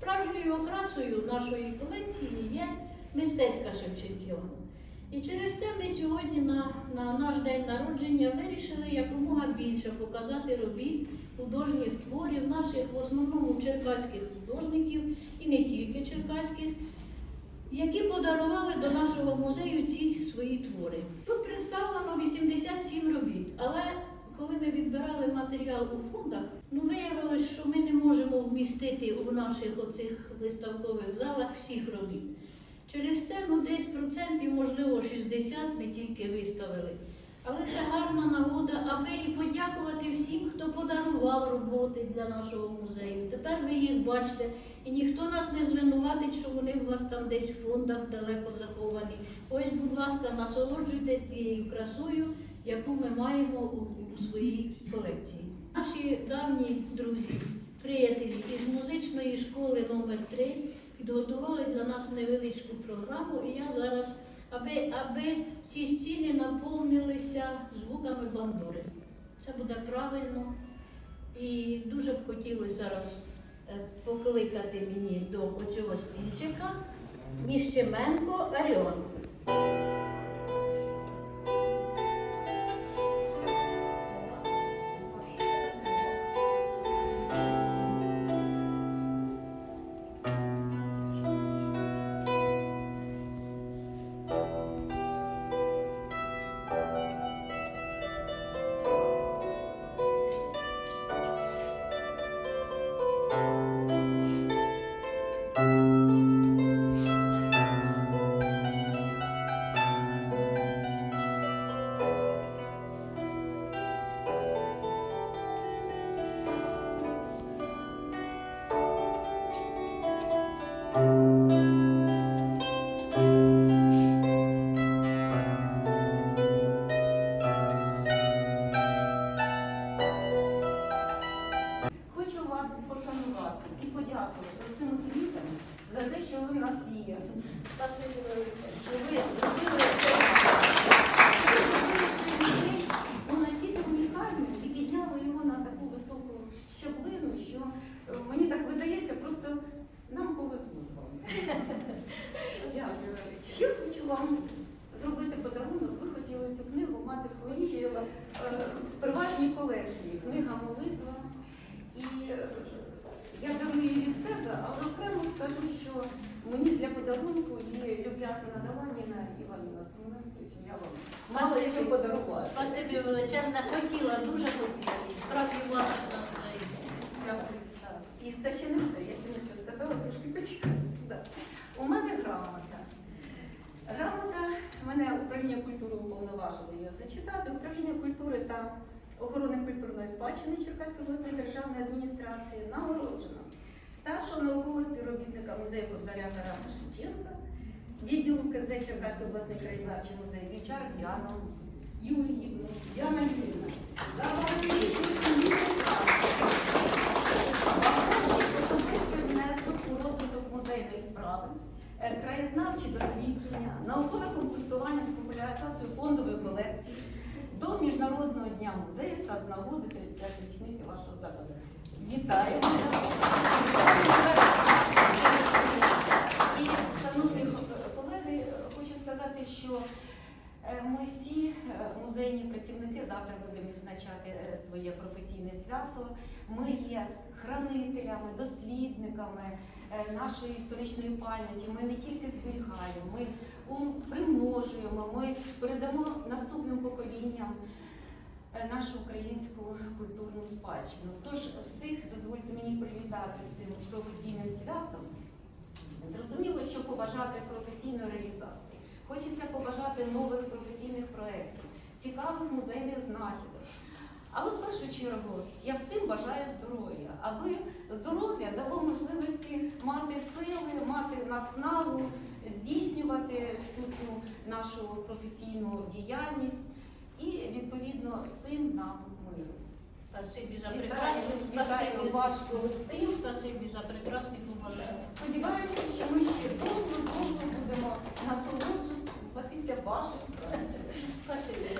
Справжньою окрасою нашої колекції є мистецька Шевченкіона. І через те ми сьогодні на, на наш день народження вирішили якомога більше показати робіт художніх творів наших в основному черкаських художників і не тільки черкаських, які подарували до нашого музею ці свої твори. Тут представлено 87 робіт, але коли ми відбирали матеріал у фондах, ну виявилось, що ми не можемо вмістити у наших оцих виставкових залах всіх робіт. Через те, ну десь процентів, можливо, 60 ми тільки виставили. Але це гарна нагода, аби і подякувати всім, хто подарував роботи для нашого музею. Тепер ви їх бачите, і ніхто нас не звинуватить, що вони у вас там десь в фондах далеко заховані. Ось, будь ласка, насолоджуйтесь тією красою, яку ми маємо у, у своїй колекції. Наші давні друзі, приятелі із музичної школи номер 3 підготували для нас невеличку програму, і я зараз, аби, аби ці стіни наповнилися звуками бандури. Це буде правильно. І дуже б хотілося зараз е, покликати мені до оцього стільчика Ніщеменко Аріон. І подякувати цим квітам за те, що ви в нас є. Спасибі. Що ви зробили ну, настільки унікальним і підняли його на таку високу щаблину, що е, мені так видається, просто нам повезло з вами. Дякую. Ще хочу вам зробити подарунок. Ви хотіли цю книгу мати в своїй е, приватній колекції. Книга молитва е, я дарую її від себе, але окремо скажу, що мені для подарунку є люб'язна надавання Іванівна Семененко, що я вам Спасибі. що подарувати. Спасибі величезне. Хотіла, дуже хотіла. І справді власна. Дякую. І це ще не все, я ще не все сказала, трошки почекаю. Да. У мене грамота. Грамота, мене управління культури уповноважило її зачитати. Управління культури та охорони культурної спадщини Черкаської обласної державної адміністрації старшого наукового співробітника музею Кобзаря Тараса Шевченка, відділу КЗ Черкаської обласний краєзнавчий музей Вічар Яну Юріївну, Яна Юрівна, за багаторічну особистий внесок у розвиток музейної справи, е, краєзнавчі дослідження, наукове комплектування та популяризацію фондової колекції до Міжнародного дня музею та з нагоди 35 річниці вашого закладу. Вітаю! І, шановні колеги, хочу сказати, що Е, Ми всі е, музейні працівники завтра будемо відзначати е, своє професійне свято. Ми є хранителями, дослідниками нашої історичної пам'яті. Ми не тільки зберігаємо, ми примножуємо, ми передамо наступним поколінням нашу українську культурну спадщину. Тож всіх дозвольте мені привітати з цим професійним святом. Зрозуміло, що побажати професійної реалізації. Хочеться побажати нових професійних проєктів, цікавих музейних знахідок. Але в першу чергу я всім бажаю здоров'я, аби здоров'я дало можливості мати сили, мати наснагу, здійснювати всю цю нашу професійну діяльність і відповідно син нам миру. Спасибі за прекрасний ваш колектив, спасибі за прекрасний побажання. Сподіваюся, що ми ще довго довго будемо насолоджуватися вашим працем. Спасибі.